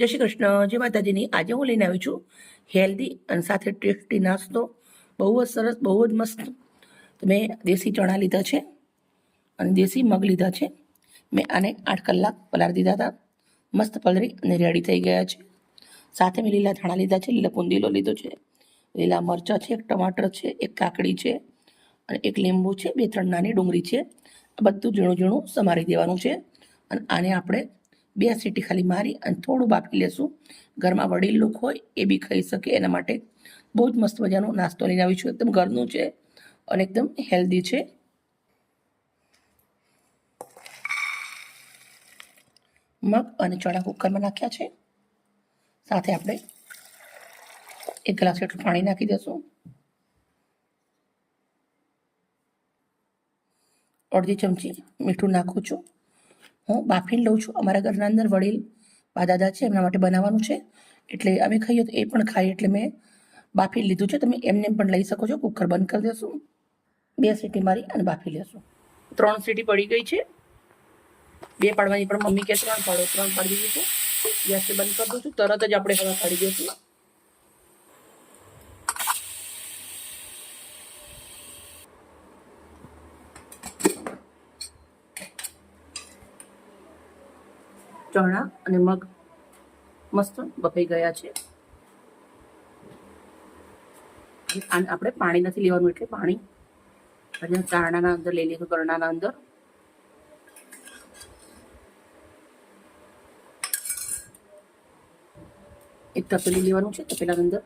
જય શ્રી કૃષ્ણ. જય માતાજીની. આજે હું લઈને આવી છું હેલ્ધી અને સાથે ટેસ્ટી નાસ્તો. બહુ જ સરસ, બહુ જ મસ્ત. મેં દેશી ચણા લીધા છે અને દેશી મગ લીધા છે. મેં આને આઠ કલાક પલાળી દીધા હતા. મસ્ત પલરી અને રેડી થઈ ગયા છે. સાથે મેં લીલા ધાણા લીધા છે, લીલા પૂંદીલો લીધો છે, લીલા મરચાં છે, એક ટમાટર છે, એક કાકડી છે અને એક લીંબુ છે, બે ત્રણ નાની ડુંગળી છે. આ બધું ઝીણું ઝીણું સમારી દેવાનું છે. અને આને આપણે બે સીટી ખાલી મારી અને થોડું બાફી લેશું. ઘરમાં વડીલ લોકો હોય એ બી ખાઈ શકે એના માટે બહુ જ મસ્ત મજાનો નાસ્તો લઈને આવી છું. એકદમ ઘરનું છે અને એકદમ હેલ્ધી છે. મગ અને ચણા કુકરમાં નાખ્યા છે. સાથે આપણે એક ગ્લાસ જેટલું પાણી નાખી દઈશું અડધી ચમચી મીઠું નાખું છું. હું બાફીને લઉં છું. અમારા ઘરના અંદર વડીલ બા દાદા છે, એમના માટે બનાવવાનું છે. એટલે અમે ખાઈએ તો એ પણ ખાઈએ એટલે મેં બાફી લીધું છે. તમે એમને એમ પણ લઈ શકો છો. કુકર બંધ કરી દેશું. બે સીટી મારી અને બાફી લેશું. ત્રણ સીટી પડી ગઈ છે. બે પાડવાની પણ મમ્મી કે ત્રણ પાડો. ત્રણ પાડી દીધી છે. ગેસ બંધ કરી દઉં છું. તરત જ આપણે હવા કાઢી દઈશું. ચણા અને મગ મસ્ત બફાઈ ગયા છે. આપણે પાણી નથી લેવાનું એટલે પાણી ચારણાના અંદર લઈ લીધું ગરણાના અંદર. એક તપેલી લેવાનું છે, તપેલાની અંદર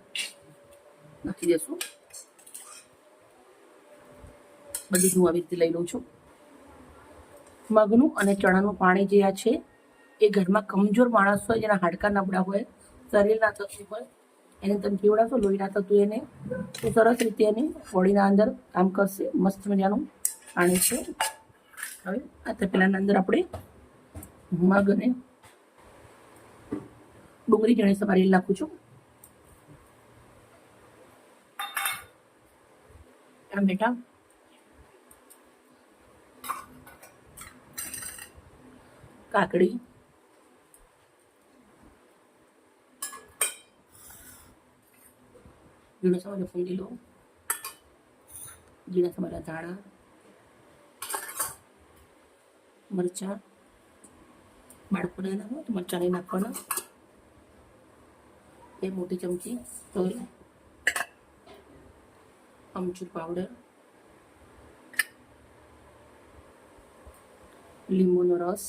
નાખી દેશું. બધી હું આવી રીતે લઈ લઉં છું. મગનું અને ચણાનું પાણી જે આ છે એ ઘરમાં કમજોર માણસ હોય, જેના હાડકા નબળા હોય શરીર ના થતું હોય, એને તમે પીવડાવશો લોહી ના થતું એને, તો સરસ રીતે એને બોડીના અંદર કામ કરશે, મસ્ત મજાનું પાણી છે. હવે આ તપેલાના અંદર આપણે મગ અને ડુંગળી જણે સમારી નાખું છું. ટામેટા કાકડી. ઝીણા સમારેલા ફૂંદીલો ઝીણા સમારેલા ધાણા મરચાં બાળકો નાના હોય તો મરચાં નહીં નાખવાના બે મોટી ચમચી તલ અમચૂર પાવડર લીંબુનો રસ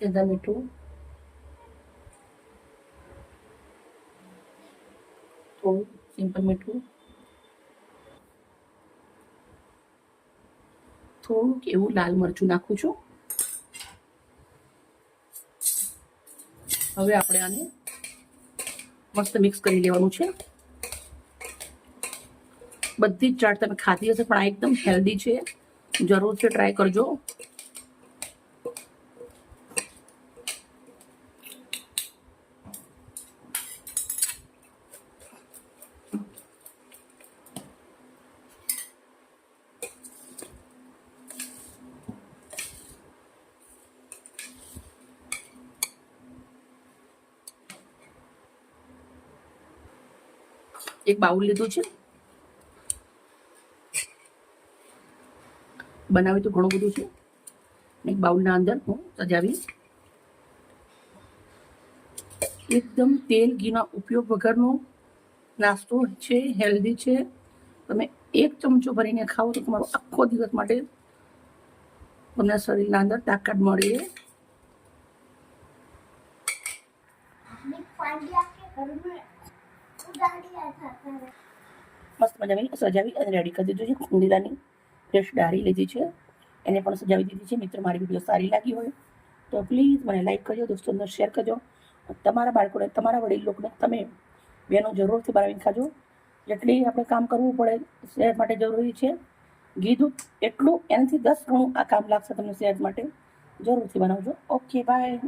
સેંધા મીઠું થોડું સિમ્પલ મીઠું થોડુંક એવું લાલ મરચું નાખું છું. હવે આપણે આને મસ્ત મિક્સ કરી લેવાનું છે. બધી જ ચાટ તમે ખાધી હશે, પણ આ એકદમ હેલ્ધી છે. જરૂર છે ટ્રાય કરજો. એક બાઉલ લીધું છે. બનાવ્યું તો ઘણું બધું છે. એક બાઉલના અંદર હું સજાવીશ. એકદમ તેલ ઘીના ઉપયોગ વગરનો નાસ્તો છે, હેલ્ધી છે. તમે એક ચમચો ભરીને ખાઓ તો તમારો આખો દિવસ માટે તમને શરીરના અંદર તાકાત મળે. મસ્ત મજાની સજાવી અને રેડી કરી દીધું છે. કુંદીલાની ફ્રેશ ડારી લીધી છે. એને પણ સજાવી દીધી છે. મિત્ર, મારી વીડિયો સારી લાગી હોય તો પ્લીઝ મને લાઈક કરજો દોસ્તોને શેર કરજો. તમારા બાળકોને, તમારા વડીલ લોકોને તમે બેનો જરૂરથી બનાવીને ખાજો. જેટલી આપણે કામ કરવું પડે સેહત માટે જરૂરી છે. દૂધ એટલું એનાથી દસ ગણું આ કામ લાગશે તમને સેહત માટે. જરૂરથી બનાવજો. Okay bye